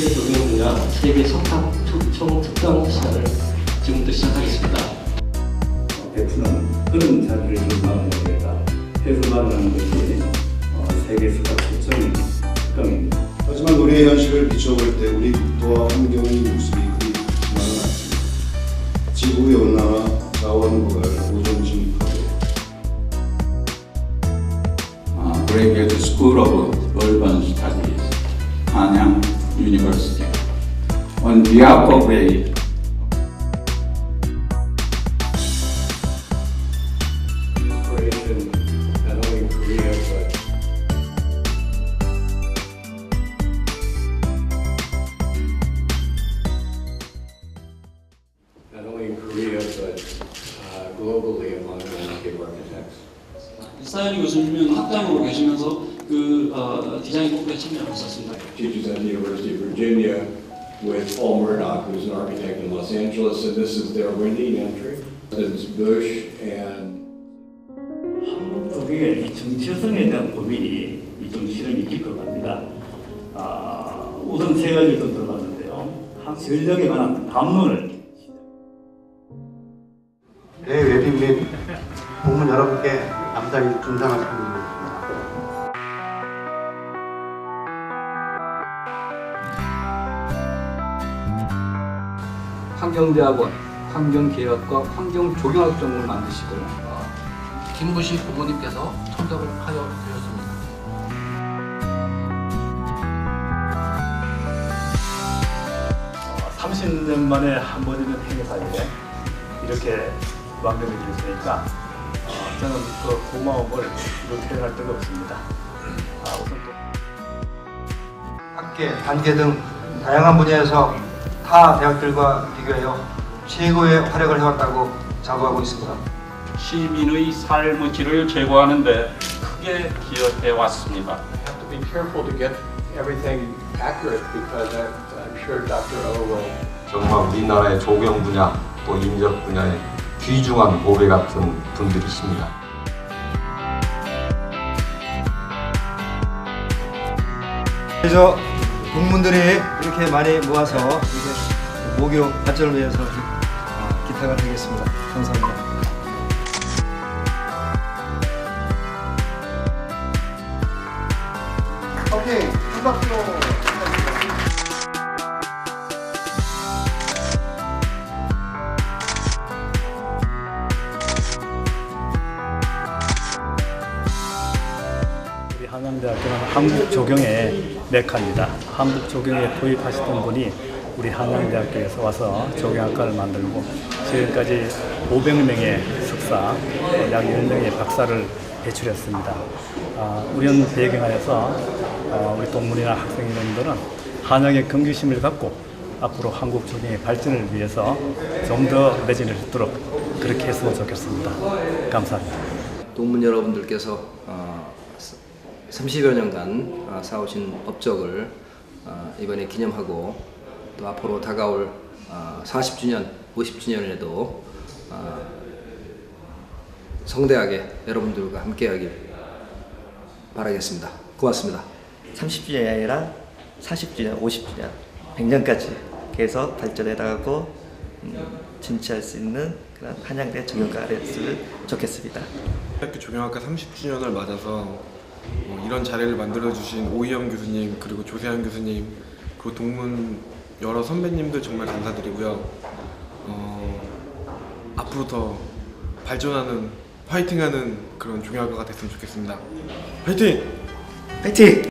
저희의 석탑 초청 특강 시간을 지금부터 시작하겠습니다. 베트남 흐름 자리를 좀 마련하겠다 해서 마련하는 것이 어, 세계 스타 초청의 특강입니다. 하지만 우리의 현실을 비춰볼 때 우리 국토와 환경의 모습이 그리 좋지만은 않습니다. 지구의 온난화, 자원 고갈, 오존 behalf of a Inspiration not only in Korea but not only in Korea but uh, globally among landscape architects. 사연이 교수님은 학장으로 계시면서 그 어, 디자인 공부에 참여하셨습니다. teaches at the University of Virginia with Paul Murdoch, who's an architect in Los Angeles, and this is their windy entry. It's Bush and 한국 쪽에 이 정체성에 대한 고민이 좀 실험이 깊어 갑니다. 아, 우선 세 가지 좀 들어봤는데요. 한 전력에 관한 담론을 내 웨빙 및 공문 여러분께 남다리 중상을 드리겠습니다. 환경대학원 환경계약과 환경조경학 전공을 만드시고 어, 김부시 부모님께서 참석을 하여 주셨습니다. 30년 만에 한 번 있는 행사에 이렇게 완벽을 이루었으니까 어, 저는 그 고마움을 표현할 데가 없습니다. 아, 우선 또 학계, 단계 등 다양한 분야에서 타 대학들과 비교하여 최고의 활약을 해왔다고 자부하고 있습니다. 시민의 삶의 질을 제고하는 데 크게 기여해 왔습니다. have to be careful to get everything accurate because I, I'm sure Dr. O will 정말 우리나라의 조경 분야 또 인적 분야의 귀중한 보배 같은 분들이십니다. 그래서 국문들이 이렇게 많이 모아서 이게 모교 발전을 위해서 어, 기탁을 하겠습니다. 감사합니다. 오케이, 한 박수. 한양대학교는 한국 조경의 메카입니다. 한국 조경에 도입하셨던 분이 우리 한양대학교에서 와서 조경학과를 만들고 지금까지 500명의 석사, 어, 약 10명의 박사를 배출했습니다. 아, 우연 배경하여서 어, 우리 동문이나 학생들은 한양의 경계심을 갖고 앞으로 한국 조경의 발전을 위해서 좀 더 매진을 있도록 그렇게 했으면 좋겠습니다. 감사합니다. 동문 여러분들께서 어, 30여 년간 어, 쌓으신 업적을 어, 이번에 기념하고 또 앞으로 다가올 어, 40주년, 50주년에도 어, 성대하게 여러분들과 함께하길 바라겠습니다. 고맙습니다. 30주년이 아니라 40주년, 50주년, 100년까지 계속 발전해 나가고 음, 진치할 수 있는 그런 한양대 정형과가 됐으면 좋겠습니다. 학교 조경학과 30주년을 맞아서 어, 이런 자리를 만들어 주신 오희영 교수님 그리고 조세환 교수님 그리고 동문 여러 선배님들 정말 감사드리고요. 어, 앞으로 더 발전하는 화이팅하는 그런 조경학과가 됐으면 좋겠습니다. 화이팅! 파이팅!